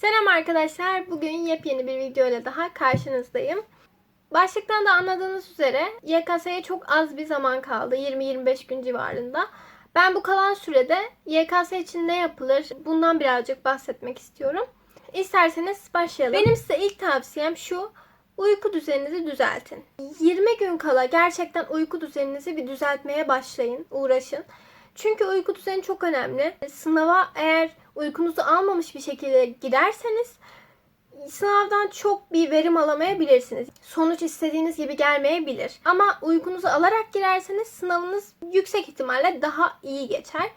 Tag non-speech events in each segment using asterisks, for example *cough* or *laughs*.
Selam arkadaşlar. Bugün yepyeni bir video ile daha karşınızdayım. Başlıktan da anladığınız üzere YKS'ye çok az bir zaman kaldı. 20-25 gün civarında. Ben bu kalan sürede YKS için ne yapılır bundan birazcık bahsetmek istiyorum. İsterseniz başlayalım. Benim size ilk tavsiyem şu. Uyku düzeninizi düzeltin. 20 gün kala gerçekten uyku düzeninizi bir düzeltmeye başlayın, uğraşın. Çünkü uyku düzeni çok önemli. Sınava eğer uykunuzu almamış bir şekilde girerseniz sınavdan çok bir verim alamayabilirsiniz. Sonuç istediğiniz gibi gelmeyebilir. Ama uykunuzu alarak girerseniz sınavınız yüksek ihtimalle daha iyi geçer.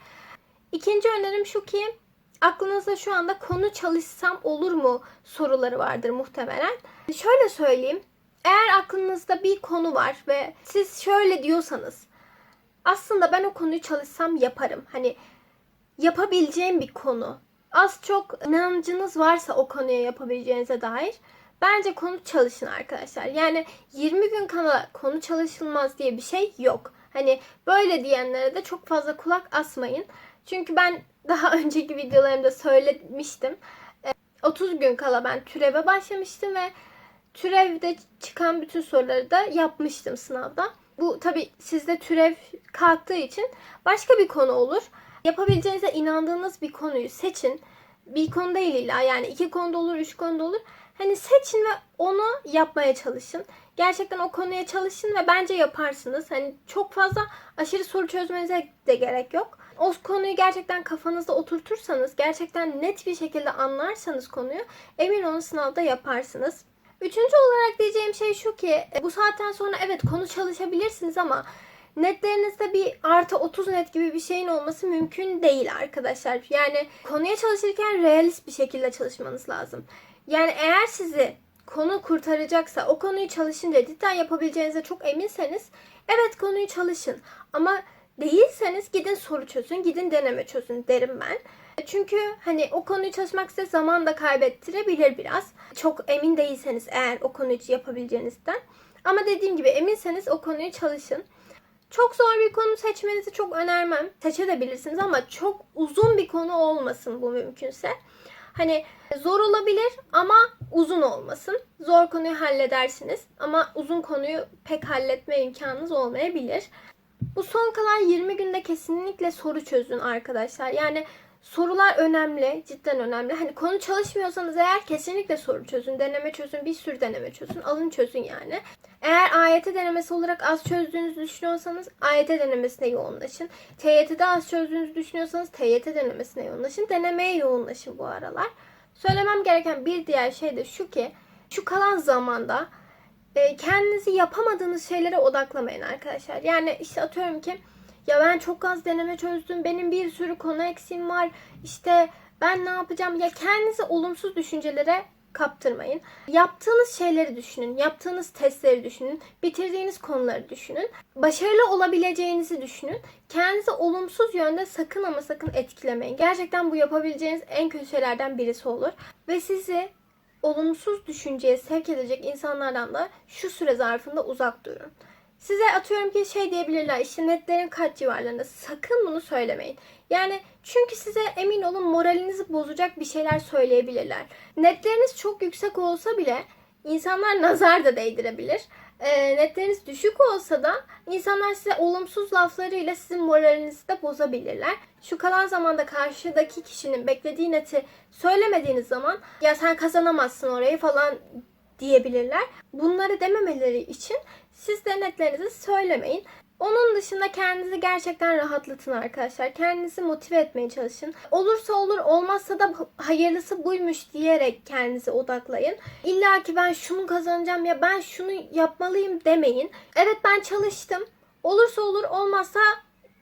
İkinci önerim şu ki aklınızda şu anda konu çalışsam olur mu soruları vardır muhtemelen. Şöyle söyleyeyim. Eğer aklınızda bir konu var ve siz şöyle diyorsanız aslında ben o konuyu çalışsam yaparım. Hani yapabileceğim bir konu. Az çok inancınız varsa o konuya yapabileceğinize dair bence konu çalışın arkadaşlar. Yani 20 gün kala konu çalışılmaz diye bir şey yok. Hani böyle diyenlere de çok fazla kulak asmayın. Çünkü ben daha *laughs* önceki videolarımda söylemiştim. Ee, 30 gün kala ben türeve başlamıştım ve türevde çıkan bütün soruları da yapmıştım sınavda. Bu tabi sizde türev kalktığı için başka bir konu olur. Yapabileceğinize inandığınız bir konuyu seçin. Bir konu değil illa yani iki konuda olur, üç konuda olur. Hani seçin ve onu yapmaya çalışın. Gerçekten o konuya çalışın ve bence yaparsınız. Hani çok fazla aşırı soru çözmenize de gerek yok. O konuyu gerçekten kafanızda oturtursanız, gerçekten net bir şekilde anlarsanız konuyu emin olun sınavda yaparsınız. Üçüncü olarak diyeceğim şey şu ki e, bu saatten sonra evet konu çalışabilirsiniz ama netlerinizde bir artı 30 net gibi bir şeyin olması mümkün değil arkadaşlar. Yani konuya çalışırken realist bir şekilde çalışmanız lazım. Yani eğer sizi konu kurtaracaksa o konuyu çalışınca cidden yapabileceğinize çok eminseniz evet konuyu çalışın. Ama değilseniz gidin soru çözün, gidin deneme çözün derim ben. Çünkü hani o konuyu çalışmak size zaman da kaybettirebilir biraz. Çok emin değilseniz eğer o konuyu yapabileceğinizden. Ama dediğim gibi eminseniz o konuyu çalışın. Çok zor bir konu seçmenizi çok önermem. Seçebilirsiniz ama çok uzun bir konu olmasın bu mümkünse. Hani zor olabilir ama uzun olmasın. Zor konuyu halledersiniz ama uzun konuyu pek halletme imkanınız olmayabilir. Bu son kalan 20 günde kesinlikle soru çözün arkadaşlar. Yani sorular önemli, cidden önemli. Hani konu çalışmıyorsanız eğer kesinlikle soru çözün, deneme çözün, bir sürü deneme çözün, alın çözün yani. Eğer AYT denemesi olarak az çözdüğünüzü düşünüyorsanız AYT denemesine yoğunlaşın. TYT'de az çözdüğünüzü düşünüyorsanız TYT denemesine yoğunlaşın. Denemeye yoğunlaşın bu aralar. Söylemem gereken bir diğer şey de şu ki şu kalan zamanda e, kendinizi yapamadığınız şeylere odaklamayın arkadaşlar. Yani işte atıyorum ki ya ben çok az deneme çözdüm. Benim bir sürü konu eksiğim var. İşte ben ne yapacağım? Ya kendinizi olumsuz düşüncelere kaptırmayın. Yaptığınız şeyleri düşünün. Yaptığınız testleri düşünün. Bitirdiğiniz konuları düşünün. Başarılı olabileceğinizi düşünün. Kendinizi olumsuz yönde sakın ama sakın etkilemeyin. Gerçekten bu yapabileceğiniz en kötü şeylerden birisi olur. Ve sizi olumsuz düşünceye sevk edecek insanlardan da şu süre zarfında uzak durun. Size atıyorum ki şey diyebilirler işte netlerin kaç civarlarında. Sakın bunu söylemeyin. Yani çünkü size emin olun moralinizi bozacak bir şeyler söyleyebilirler. Netleriniz çok yüksek olsa bile insanlar *laughs* nazar da değdirebilir. E, netleriniz düşük olsa da insanlar size olumsuz laflarıyla sizin moralinizi de bozabilirler. Şu kalan zamanda karşıdaki kişinin beklediği neti söylemediğiniz zaman ya sen kazanamazsın orayı falan diyebilirler. Bunları dememeleri için siz de netlerinizi söylemeyin. Onun dışında kendinizi gerçekten rahatlatın arkadaşlar. Kendinizi motive etmeye çalışın. Olursa olur, olmazsa da hayırlısı buymuş diyerek kendinize odaklayın. İlla ki ben şunu kazanacağım ya ben şunu yapmalıyım demeyin. Evet ben çalıştım. Olursa olur, olmazsa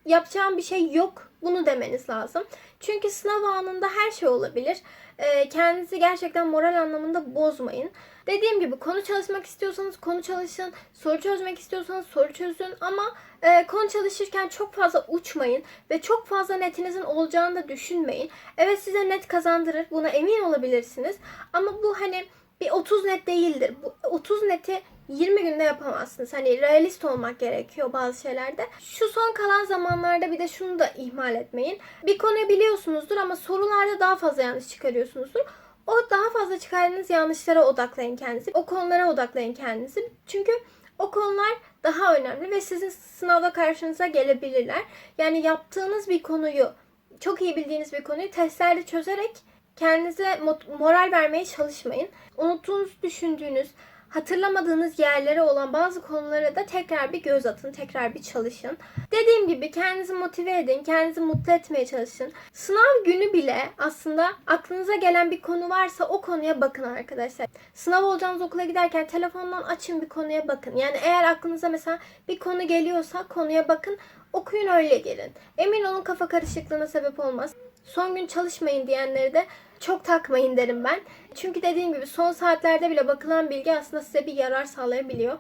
yapacağım bir şey yok. Bunu demeniz lazım. Çünkü sınav anında her şey olabilir. Ee, kendinizi gerçekten moral anlamında bozmayın. Dediğim gibi konu çalışmak istiyorsanız konu çalışın. Soru çözmek istiyorsanız soru çözün. Ama e, konu çalışırken çok fazla uçmayın. Ve çok fazla netinizin olacağını da düşünmeyin. Evet size net kazandırır. Buna emin olabilirsiniz. Ama bu hani bir 30 net değildir. Bu 30 neti 20 günde yapamazsınız. Hani realist olmak gerekiyor bazı şeylerde. Şu son kalan zamanlarda bir de şunu da ihmal etmeyin. Bir konuyu biliyorsunuzdur ama sorularda daha fazla yanlış çıkarıyorsunuzdur. O daha fazla çıkardığınız yanlışlara odaklayın kendinizi. O konulara odaklayın kendinizi. Çünkü o konular daha önemli ve sizin sınavda karşınıza gelebilirler. Yani yaptığınız bir konuyu, çok iyi bildiğiniz bir konuyu testlerde çözerek kendinize moral vermeye çalışmayın. Unuttuğunuz, düşündüğünüz, hatırlamadığınız yerlere olan bazı konulara da tekrar bir göz atın, tekrar bir çalışın. Dediğim gibi kendinizi motive edin, kendinizi mutlu etmeye çalışın. Sınav günü bile aslında aklınıza gelen bir konu varsa o konuya bakın arkadaşlar. Sınav olacağınız okula giderken telefondan açın bir konuya bakın. Yani eğer aklınıza mesela bir konu geliyorsa konuya bakın, okuyun öyle gelin. Emin olun kafa karışıklığına sebep olmaz. Son gün çalışmayın diyenleri de çok takmayın derim ben. Çünkü dediğim gibi son saatlerde bile bakılan bilgi aslında size bir yarar sağlayabiliyor.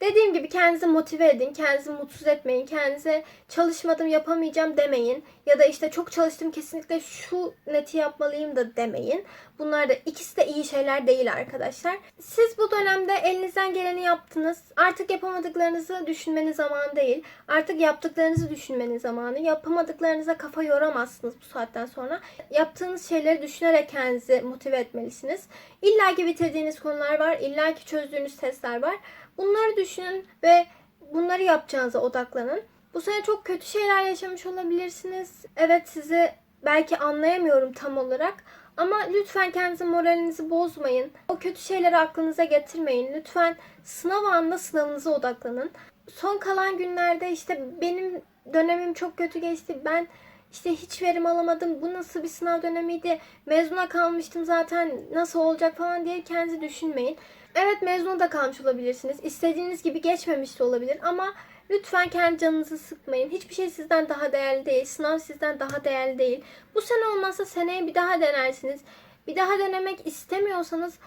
Dediğim gibi kendinizi motive edin, kendinizi mutsuz etmeyin, kendinize çalışmadım yapamayacağım demeyin. Ya da işte çok çalıştım kesinlikle şu neti yapmalıyım da demeyin. Bunlar da ikisi de iyi şeyler değil arkadaşlar. Siz bu dönemde elinizden geleni yaptınız. Artık yapamadıklarınızı düşünmenin zamanı değil. Artık yaptıklarınızı düşünmenin zamanı. Yapamadıklarınıza kafa yoramazsınız bu saatten sonra. Yaptığınız şeyleri düşünerek kendinizi motive etmelisiniz. İlla ki bitirdiğiniz konular var. İlla ki çözdüğünüz testler var. Bunları düşünün ve bunları yapacağınıza odaklanın. Bu sene çok kötü şeyler yaşamış olabilirsiniz. Evet sizi belki anlayamıyorum tam olarak. Ama lütfen kendinize moralinizi bozmayın. O kötü şeyleri aklınıza getirmeyin. Lütfen sınav anında sınavınıza odaklanın. Son kalan günlerde işte benim dönemim çok kötü geçti. Ben işte hiç verim alamadım. Bu nasıl bir sınav dönemiydi? Mezuna kalmıştım zaten. Nasıl olacak falan diye kendinizi düşünmeyin. Evet mezuna da kalmış olabilirsiniz. İstediğiniz gibi geçmemiş de olabilir ama lütfen kendi canınızı sıkmayın. Hiçbir şey sizden daha değerli değil. Sınav sizden daha değerli değil. Bu sene olmazsa seneye bir daha denersiniz. Bir daha denemek istemiyorsanız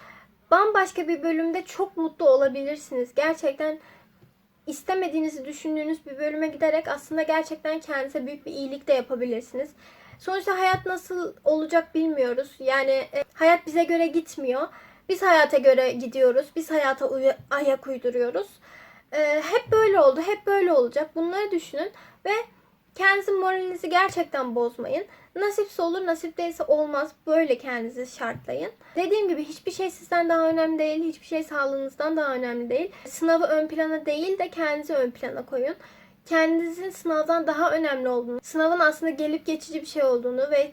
bambaşka bir bölümde çok mutlu olabilirsiniz. Gerçekten istemediğinizi düşündüğünüz bir bölüme giderek aslında gerçekten kendinize büyük bir iyilik de yapabilirsiniz. Sonuçta hayat nasıl olacak bilmiyoruz. Yani e, hayat bize göre gitmiyor. Biz hayata göre gidiyoruz. Biz hayata uy- ayak uyduruyoruz. E, hep böyle oldu. Hep böyle olacak. Bunları düşünün ve kendinizin moralinizi gerçekten bozmayın. Nasipse olur, nasip değilse olmaz. Böyle kendinizi şartlayın. Dediğim gibi hiçbir şey sizden daha önemli değil. Hiçbir şey sağlığınızdan daha önemli değil. Sınavı ön plana değil de kendinizi ön plana koyun. Kendinizin sınavdan daha önemli olduğunu, sınavın aslında gelip geçici bir şey olduğunu ve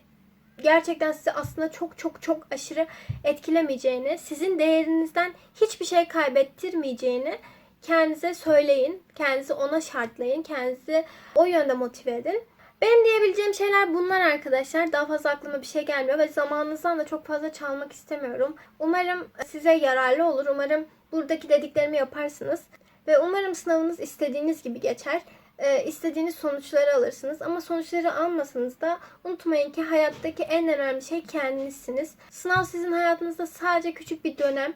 gerçekten sizi aslında çok çok çok aşırı etkilemeyeceğini, sizin değerinizden hiçbir şey kaybettirmeyeceğini kendinize söyleyin. Kendinizi ona şartlayın. Kendinizi o yönde motive edin. Benim diyebileceğim şeyler bunlar arkadaşlar. Daha fazla aklıma bir şey gelmiyor ve zamanınızdan da çok fazla çalmak istemiyorum. Umarım size yararlı olur. Umarım buradaki dediklerimi yaparsınız. Ve umarım sınavınız istediğiniz gibi geçer. Ee, istediğiniz sonuçları alırsınız. Ama sonuçları almasanız da unutmayın ki hayattaki en önemli şey kendinizsiniz. Sınav sizin hayatınızda sadece küçük bir dönem.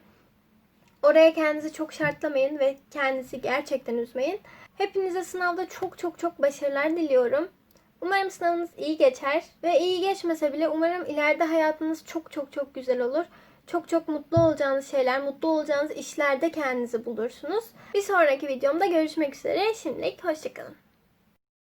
Oraya kendinizi çok şartlamayın ve kendinizi gerçekten üzmeyin. Hepinize sınavda çok çok çok başarılar diliyorum. Umarım sınavınız iyi geçer ve iyi geçmese bile umarım ileride hayatınız çok çok çok güzel olur. Çok çok mutlu olacağınız şeyler, mutlu olacağınız işlerde kendinizi bulursunuz. Bir sonraki videomda görüşmek üzere. Şimdilik hoşçakalın.